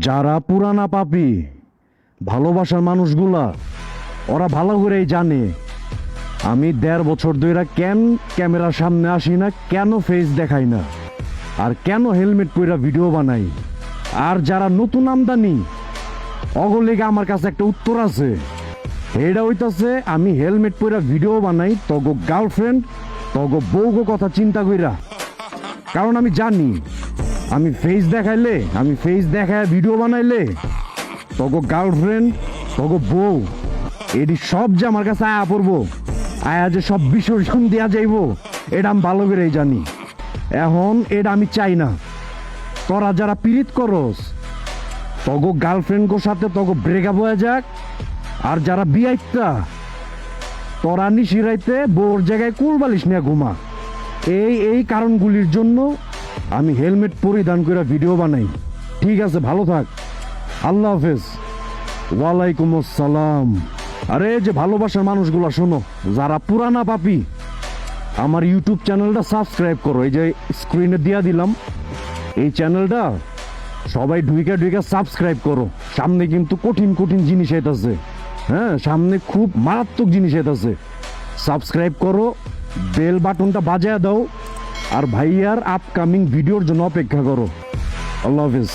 যারা পুরানা পাপি, ভালোবাসার মানুষগুলা, ওরা ভালো করেই জানে। আমি দেড় বছর ধরে কেন ক্যামেরার সামনে আসি না, কেন ফেস দেখাই না, আর কেন হেলমেট পরে ভিডিও বানাই? আর যারা নতুন আমদানি অগলেগে আমার কাছে একটা উত্তর আছে। এটা হইতাছে, আমি হেলমেট পরে ভিডিও বানাই, তগো গার্লফ্রেন্ড তগো বউগো কথা চিন্তা কইরা। কারণ আমি জানি আমি ফেস দেখাইলে, আমি ফেস দেখায় ভিডিও বানাইলে, তগো গার্লফ্রেন্ড তগো বউ এটি সব যে আমার কাছে আয়া পড়ব, আয়া যে সব বিসর্জন দেওয়া যাইব, এটা আমি ভালো করেই জানি। এখন এটা আমি চাই না। তোরা যারা পীড়িত করস, তগো গার্লফ্রেন্ডগোর সাথে তগো ব্রেকআপ হয়ে যাক, আর যারা বিয়াইতা তোরা নিশিরাইতে বোর জায়গায় কুলবালিশ নিয়ে ঘুমা। এই এই কারণগুলির জন্য আমি হেলমেট পরিধান করে ভিডিও বানাই। ঠিক আছে, ভালো থাক। আল্লাহ হাফেজ। ওয়ালাইকুম আসসালাম। আরে যে ভালোবাসার মানুষগুলো, শোনো, যারা পুরানা পাপি, আমার ইউটিউব চ্যানেলটা সাবস্ক্রাইব করো। এই যে স্ক্রিনে দিয়া দিলাম, এই চ্যানেলটা সবাই ঢুইকা ঢুইকা সাবস্ক্রাইব করো। সামনে কিন্তু কঠিন কঠিন জিনিস এটাছে হ্যাঁ সামনে খুব মারাত্মক জিনিস এটাছে সাবস্ক্রাইব করো, বেল বাটনটা বাজায় দাও। আর ভাইয়ার আপকামিং ভিডিওর জন্য অপেক্ষা করো। আল্লাহ হাফিজ